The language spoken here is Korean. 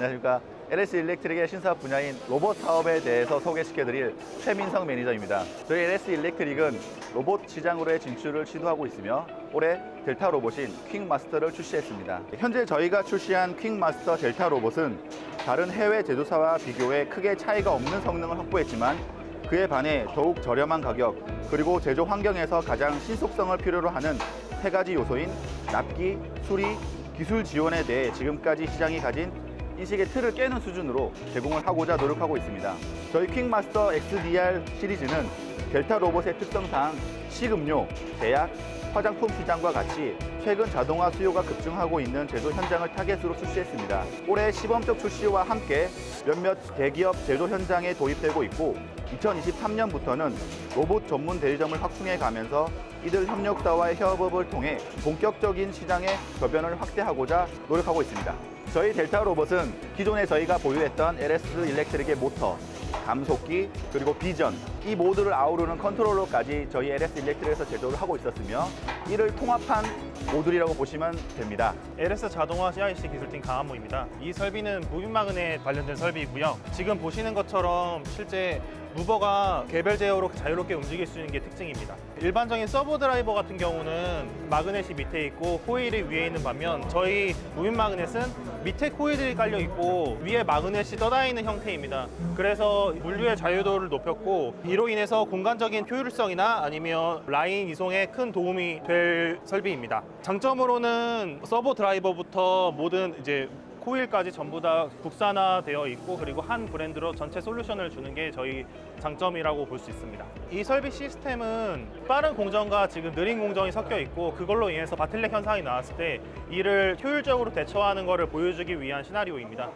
안녕하십니까. LS 일렉트릭의 신사업 분야인 로봇 사업에 대해서 소개시켜드릴 최민성 매니저입니다. 저희 LS 일렉트릭은 로봇 시장으로의 진출을 시도하고 있으며 올해 델타 로봇인 퀵마스터를 출시했습니다. 현재 저희가 출시한 퀵마스터 델타 로봇은 다른 해외 제조사와 비교해 크게 차이가 없는 성능을 확보했지만 그에 반해 더욱 저렴한 가격 그리고 제조 환경에서 가장 신속성을 필요로 하는 세 가지 요소인 납기, 수리, 기술 지원에 대해 지금까지 시장이 가진 인식의 틀을 깨는 수준으로 제공을 하고자 노력하고 있습니다. 저희 퀵마스터 XDR 시리즈는 델타 로봇의 특성상 식음료, 제약, 화장품 시장과 같이 최근 자동화 수요가 급증하고 있는 제조 현장을 타겟으로 출시했습니다. 올해 시범적 출시와 함께 몇몇 대기업 제조 현장에 도입되고 있고 2023년부터는 로봇 전문 대리점을 확충해 가면서 이들 협력사와의 협업을 통해 본격적인 시장의 저변을 확대하고자 노력하고 있습니다. 저희 델타 로봇은 기존에 저희가 보유했던 LS 일렉트릭의 모터, 감속기, 그리고 비전 이 모두를 아우르는 컨트롤러까지 저희 LS 일렉트릭에서 제조를 하고 있었으며 이를 통합한 모듈이라고 보시면 됩니다. LS 자동화 CIC 기술팀 강한모입니다. 이 설비는 무빙 마그넷 관련된 설비이고요. 지금 보시는 것처럼 실제 무버가 개별 제어로 자유롭게 움직일 수 있는 게 특징입니다. 일반적인 서버 드라이버 같은 경우는 마그넷이 밑에 있고 코일이 위에 있는 반면 저희 무빙 마그넷은 밑에 코일들이 깔려 있고 위에 마그넷이 떠다니는 형태입니다. 그래서 물류의 자유도를 높였고 이로 인해서 공간적인 효율성이나 아니면 라인 이송에 큰 도움이 될 설비입니다. 장점으로는 서버 드라이버부터 모든 이제 코일까지 전부 다 국산화되어 있고 그리고 한 브랜드로 전체 솔루션을 주는 게 저희 장점이라고 볼 수 있습니다. 이 설비 시스템은 빠른 공정과 지금 느린 공정이 섞여 있고 그걸로 인해서 바틀렉 현상이 나왔을 때 이를 효율적으로 대처하는 것을 보여주기 위한 시나리오입니다.